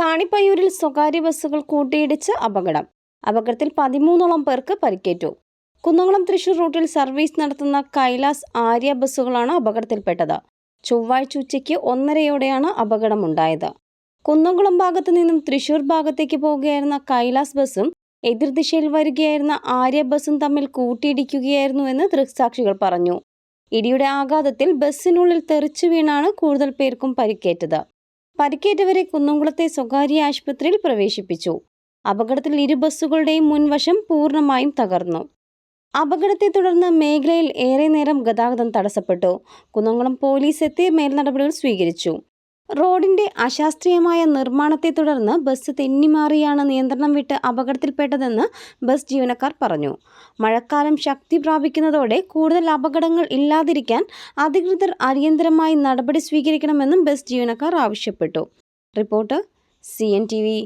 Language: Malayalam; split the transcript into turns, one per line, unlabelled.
കാണിപ്പയ്യൂരിൽ സ്വകാര്യ ബസ്സുകൾ കൂട്ടിയിടിച്ച് അപകടം. അപകടത്തിൽ പതിമൂന്നോളം പേർക്ക് പരിക്കേറ്റു. കുന്നംകുളം തൃശൂർ റൂട്ടിൽ സർവീസ് നടത്തുന്ന കൈലാസ് ആര്യ ബസ്സുകളാണ് അപകടത്തിൽപ്പെട്ടത്. ചൊവ്വാഴ്ച ഉച്ചയ്ക്ക് ഒന്നരയോടെയാണ് അപകടമുണ്ടായത്. കുന്നംകുളം ഭാഗത്തു നിന്നും തൃശൂർ ഭാഗത്തേക്ക് പോവുകയായിരുന്ന കൈലാസ് ബസ്സും എതിർദിശയിൽ വരികയായിരുന്ന ആര്യ ബസ്സും തമ്മിൽ കൂട്ടിയിടിക്കുകയായിരുന്നുവെന്ന് ദൃക്സാക്ഷികൾ പറഞ്ഞു. ഇടിയുടെ ആഘാതത്തിൽ ബസ്സിനുള്ളിൽ തെറിച്ചു വീണാണ് കൂടുതൽ പേർക്കും പരിക്കേറ്റത്. പരിക്കേറ്റവരെ കുന്നംകുളത്തെ സ്വകാര്യ ആശുപത്രിയിൽ പ്രവേശിപ്പിച്ചു. അപകടത്തിൽ ഇരു ബസ്സുകളുടെയും മുൻവശം പൂർണമായും തകർന്നു. അപകടത്തെ തുടർന്ന് മേഖലയിൽ ഏറെ നേരം ഗതാഗതം തടസ്സപ്പെട്ടു. കുന്നംകുളം പോലീസ് എത്തി മേൽനടപടികൾ സ്വീകരിച്ചു. റോഡിന്റെ അശാസ്ത്രീയമായ നിർമ്മാണത്തെ തുടർന്ന് ബസ് തെന്നിമാറിയാണ് നിയന്ത്രണം വിട്ട് അപകടത്തിൽപ്പെട്ടതെന്ന് ബസ് ജീവനക്കാർ പറഞ്ഞു. മഴക്കാലം ശക്തി പ്രാപിക്കുന്നതോടെ കൂടുതൽ അപകടങ്ങൾ ഇല്ലാതിരിക്കാൻ അധികൃതർ അടിയന്തരമായി നടപടി സ്വീകരിക്കണമെന്നും ബസ് ജീവനക്കാർ ആവശ്യപ്പെട്ടു. Report C N T V